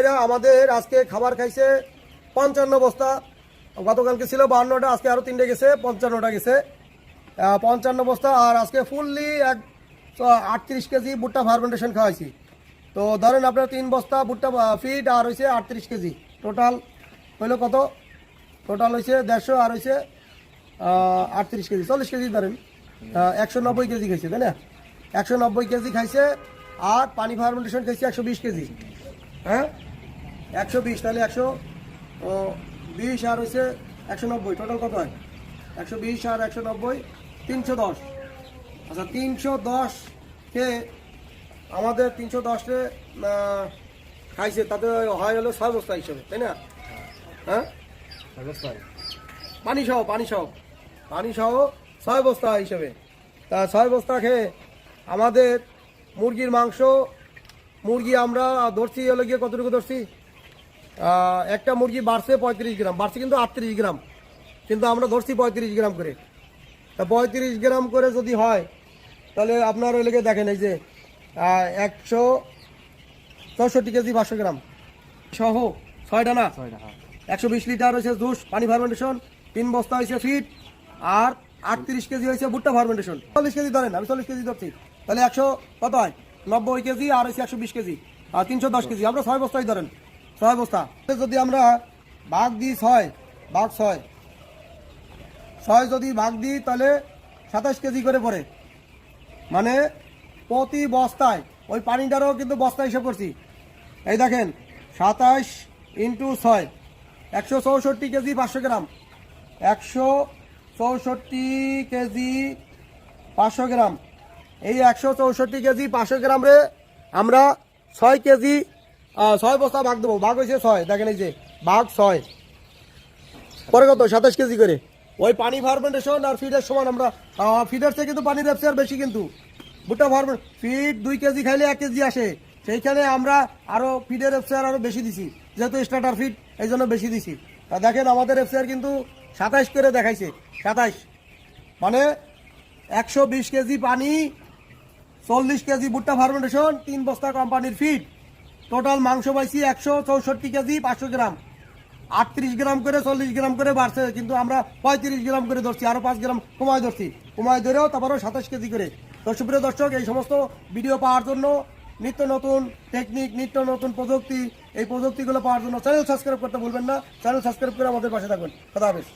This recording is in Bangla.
এরা আমাদের আজকে খাবার খাইছে পঞ্চান্ন বস্তা। গতকালকে ছিল বাহান্নটা, আজকে আরও তিনটে গেছে, পঞ্চান্নটা গেছে। পঞ্চান্ন বস্তা আর আজকে ফুললি এক আটত্রিশ কেজি ভুট্টা ফার্মেন্টেশন খাওয়াইছি। তো ধরেন আপনার তিন বস্তা ভুট্টা ফিড আর হয়েছে আটত্রিশ কেজি। টোটাল হইল কত? টোটাল হয়েছে দেড়শো আর হয়েছে আটত্রিশ কেজি, চল্লিশ কেজি ধরেন। একশো নব্বই কেজি খাইছে, তাই না? একশো নব্বই কেজি খাইছে আর পানি ফার্মেন্টেশন খাইছে একশো বিশ কেজি। হ্যাঁ? একশো বিশ তাহলে একশো ও বিশ আর হচ্ছে একশো নব্বই টোটাল কত হয়? একশো বিশ আর একশো নব্বই তিনশো দশ। আচ্ছা তিনশো দশকে আমাদের তিনশো দশে খাইছে তাতে হয় হলো ছয় বস্তা হিসেবে তাই না? হ্যাঁ? পানি সহ পানি সহ পানি সহ ছয় বস্তা হিসেবে। তা ছয় বস্তা খেয়ে আমাদের মুরগির মাংস মুরগি আমরা ধরছি হলো গিয়ে কতটুকু ধরছি? একটা মুরগি বাড়ছে পঁয়ত্রিশ গ্রাম বাড়ছে কিন্তু আটত্রিশ গ্রাম কিন্তু আমরা ধরছি পঁয়ত্রিশ গ্রাম করে। তা পঁয়ত্রিশ গ্রাম করে যদি হয় তাহলে আপনার ওই লেগে দেখেন এই যে একশো চৌষট্টি কেজি পাঁচশো গ্রাম সহ ছয়টা না একশো বিশ লিটার হয়েছে জুস পানি ফার্মেন্টেশন তিন বস্তা হয়েছে ফিট আর আটত্রিশ কেজি হয়েছে ভুট্টা ফার্মেন্টেশন। চল্লিশ কেজি ধরেন আমি চল্লিশ কেজি ধরছি তাহলে একশো কত হয়? নব্বই কেজি আর হয়েছে একশো বিশ কেজি আর তিনশো দশ কেজি আমরা ছয় বস্তাই ধরেন। ছয় বস্তা। যদি আমরা ভাগ দিই ছয়, ভাগ ছয়। ছয় যদি ভাগ দিই তাহলে সাতাশ কেজি করে পড়ে। মানে প্রতি বস্তায়, ওই পানিটারও কিন্তু বস্তা হিসাব করছি। এই দেখেন, সাতাশ ইন্টু ছয়, একশো চৌষট্টি কেজি পাঁচশো গ্রাম। একশো চৌষট্টি কেজি পাঁচশো গ্রাম। এই একশো চৌষট্টি কেজি পাঁচশো গ্রাম রে আমরা ছয় কেজি ছয় বস্তা ভাগ দেবো। ভাগ হয়েছে ছয়। দেখেন এই যে, ভাগ ছয়। পরে কত? সাতাশ কেজি করে। ওই পানি ফার্মেন্টেশন আর ফিডের সমান আমরা ফিডের থেকে কিন্তু পানির ব্যবসা বেশি কিন্তু। ভুট্টা ফার্মেন্ট ফিড দুই কেজি খাইলে এক কেজি আসে। সেইখানে আমরা আরও ফিডের এফসিআর আরও বেশি দিছি। যেহেতু স্টার্টার ফিড এই জন্য বেশি দিছি। তা দেখেন আমাদের এফসিআর কিন্তু সাতাইশ করে দেখাইছে। সাতাইশ মানে একশো বিশ কেজি পানি, চল্লিশ কেজি ভুট্টা ফার্মেন্টেশন তিন বস্তা কোম্পানির ফিড টোটাল মাংস পাইছি একশো চৌষট্টি কেজি, পাঁচশো গ্রাম। আটত্রিশ গ্রাম করে, চল্লিশ গ্রাম করে বাড়ছে, কিন্তু আমরা পঁয়ত্রিশ গ্রাম করে ধরছি আরও পাঁচ গ্রাম কমায় ধরছি। কমায় ধরেও তারপরেও সাতাশ কেজি করে। দর্শক, প্রিয় দর্শক, এই সমস্ত ভিডিও পাওয়ার জন্য নিত্য নতুন টেকনিক নিত্য নতুন প্রযুক্তি, এই প্রযুক্তিগুলো পাওয়ার জন্য চ্যানেল সাবস্ক্রাইব করতে ভুলবেন না। চ্যানেল সাবস্ক্রাইব করে আমাদের পাশে থাকবেন কথা হাফেজ।